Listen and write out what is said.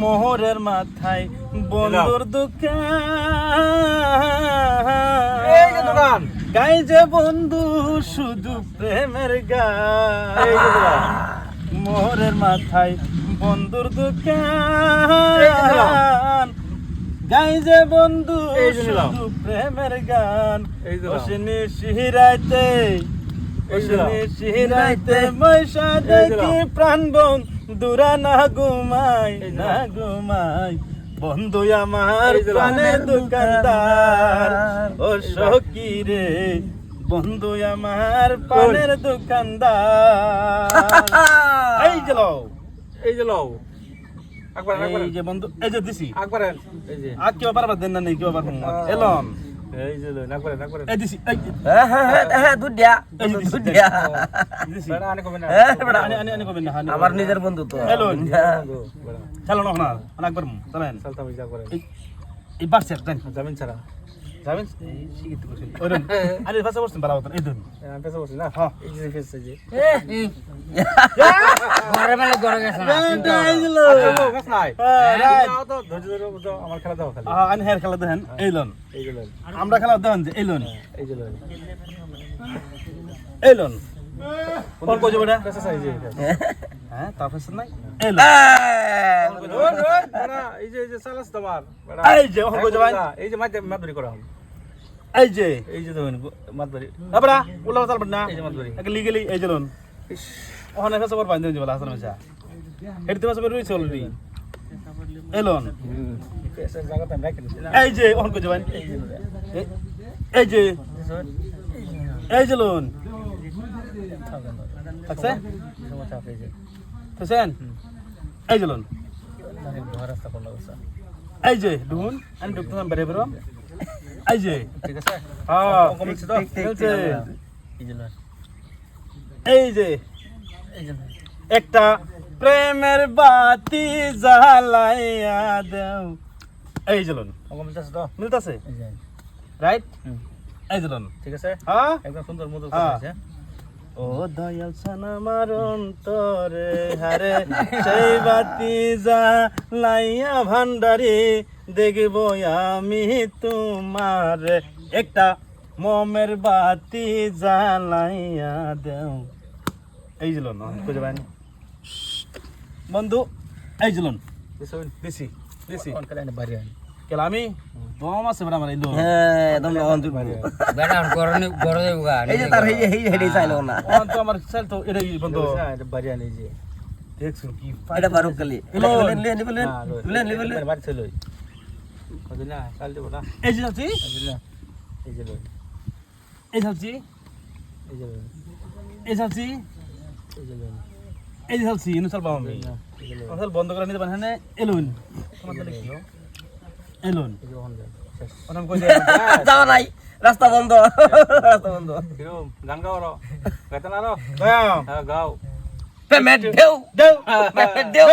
মোহরের মাথায় বন্ধুর দোকান। গাই যে বন্ধু শুধু প্রেমের গান। মোহরের মাথায় বন্ধুর দোকান। গাই যে বন্ধু। শুধু প্রেমের গান। যে নিলাম। ওসিনি শিহিরাইতে মৈশা দেখি। প্রাণ বোন দূরা না ঘুমাই না ঘুমাই। বন্ধু আমার। প্রাণের দোকানদার। ও সখী রে বন্ধু আমার পানের দোকানদার। এই যে লও। এই যে লও। আকবার আকবার এই যে বন্ধু এই যে দিছি। আকবার এই যে। আর কেউ পারবা দেন না নেই কেউ পারবা এলন। এই যে লই আকবার আকবার এই দিছি হ্যাঁ হ্যাঁ হ্যাঁ হ্যাঁ দুধ দিয়া এই যে দিছি দুধ দিয়া দিছি। বেড়া আনে কবে না? হ্যাঁ, বেড়া। আনি আনি আনি না আমার নিজের বন্ধু তো। হ্যালো। হ্যাঁ। চলো না না একবার চলেন। সালতা মিজা করে। এই এই বাড়ছে দেন। জামিন ছাড়া। যাবেন শিখিত করছেন ওই আরে ভাষা বলছেন ভালো এই দেন। আমি পেছে না। হ্যাঁ। এই যে ফেসে যে। গেছে না এই আচ্ছা, হ্যাঁ, আমার খেলা দাও খালি আনি হের খেলা দেখেন এই লন যে লই আমরা খেলা দেখেন যে এই লন এই কোন হ্যাঁ নাই এই লন এই যে এই যে তোমার এই যে ভাই এই যে মাঝে মাতবরি করা হল এই যে এই যে দেখুন চালবেন না এই যে মাতবরি এক লিগেলি এই যে লন ওখানে ফেসে পর বান্ধে দিবা হাসান মেশা হেডতে মাসে রইছে অলরেডি এই লন পেছে জায়গাতে আমি রাখি দিছি না এই যে ওখানে কইছে ভাই এই যে এই- যে লোন। থাকছে? থাকছেন? এই যে লোন। এই যে ঢুন আমি ঢুকতাম বেড়ে বেরো এই যে। ঠিক আছে? হ্যাঁ এই যে। একটা প্রেমের বাতি জ্বালাইয়া দেও। এই যে লোন। অঙ্ক মিলতেছে তো? মিলতাছে? রাইট এই যে লোন। ঠিক আছে? হ্যাঁ? একদম সুন্দর মধুর হ্যাঁ। কথা আছে ও দয়াল সানামার অন্তরে হারে সেই বাতি যা লাইয়া ভান্ডারি দেখব আমি তোমার। একটা মমের বাতি জ্বালাইয়া দেও। এই জলন খুঁজে পাইনি বন্ধু এই জলন বুঝছেন বেশি। বেশি বাড়ি আনি দম আছে বেড়া আমার এই লোন হ্যাঁ একদম লগন তুই বেটা গরনে গরে দেবগা এই যে তার এই এই হেডে চাইলো না। ওখান তো আমার চাল তো এটাই বন্ধু। এটা বাড়ি আনি যে। দেখছ কি এটা বারুক কালি। লেন লেন লেন লেন লেন লেন। লেন বাড়ি ছিল বুঝলি না কাল দেবো না? এই যে এই যে এই চাচ্ছি এই যে এই চাচ্ছি এই যে যে ইনু চাল আমি। আসল বন্ধ করে নিতে পারেন এলুন এলুন যাওয়া নাই। রাস্তা বন্ধ। রাস্তা বন্ধ। কিরম গান গাও রো গাইতে না রো গাও। হ্যাঁ গাও পেমেন্ট দেও দেও পেমেন্ট দেও